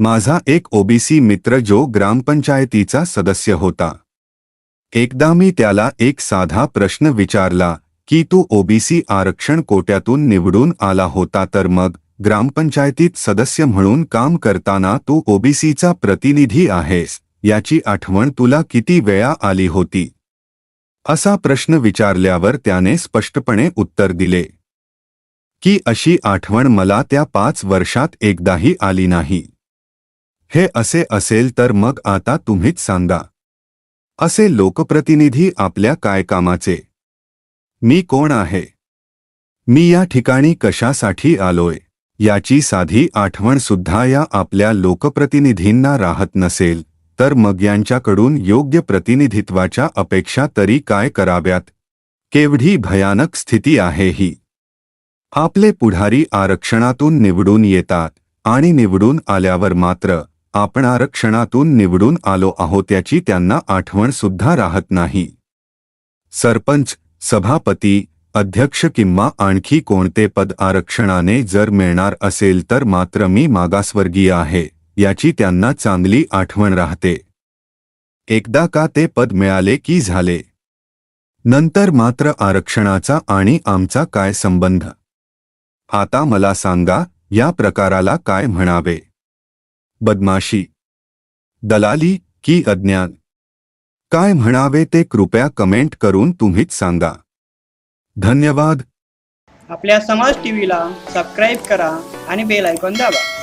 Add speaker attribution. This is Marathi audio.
Speaker 1: माझा एक ओबीसी मित्र जो ग्रामपंचायतीचा सदस्य होता. एकदा मी त्याला एक साधा प्रश्न विचारला की तू ओबीसी आरक्षण कोट्यातून निवडून आला होता तर मग ग्रामपंचायतीत सदस्य म्हणून काम करताना तू ओबीसीचा प्रतिनिधी आहेस याची आठवण तुला किती वेळा आली होती? असा प्रश्न विचारल्यावर त्याने स्पष्टपणे उत्तर दिले. की अशी आठवण मला त्या पाच वर्षात एकदाही आली नाही. हे असे असेल तर मग आता तुम्हीच सांगा. असे लोकप्रतिनिधी आपल्या काय कामाचे? मी कोण आहे? मी या ठिकाणी कशासाठी आलोय? याची साधी आठवण सुद्धा या आपल्या लोकप्रतिनिधींना राहत नसेल. तर मग यांच्याकडून योग्य प्रतिनिधित्वाच्या अपेक्षा तरी काय कराव्यात? केवढी भयानक स्थिती आहे ही. आपले पुढारी आरक्षणातून निवडून येतात आणि निवडून आल्यावर मात्र आपण आरक्षणातून निवडून आलो आहोत याची त्यांना आठवण सुद्धा राहत नाही. सरपंच सभापती अध्यक्ष किंवा आणखी कोणते पद आरक्षणाने जर मिळणार असेल तर मात्र मी मागासवर्गीय आहे. याची त्यांना चांगली आठवण राहते. एकदा का ते पद मिळाले की झाले? नंतर मात्र आरक्षणाचा आणि आमचा काय संबंध? आता मला सांगा या प्रकाराला काय म्हणावे? बदमाशी दलाली की अज्ञान? काय म्हणावे ते कृपया कमेंट करून तुम्हीच सांगा. धन्यवाद.
Speaker 2: आपल्या समाज टीव्हीला सबस्क्राईब करा आणि बेल आयकॉन दाबा.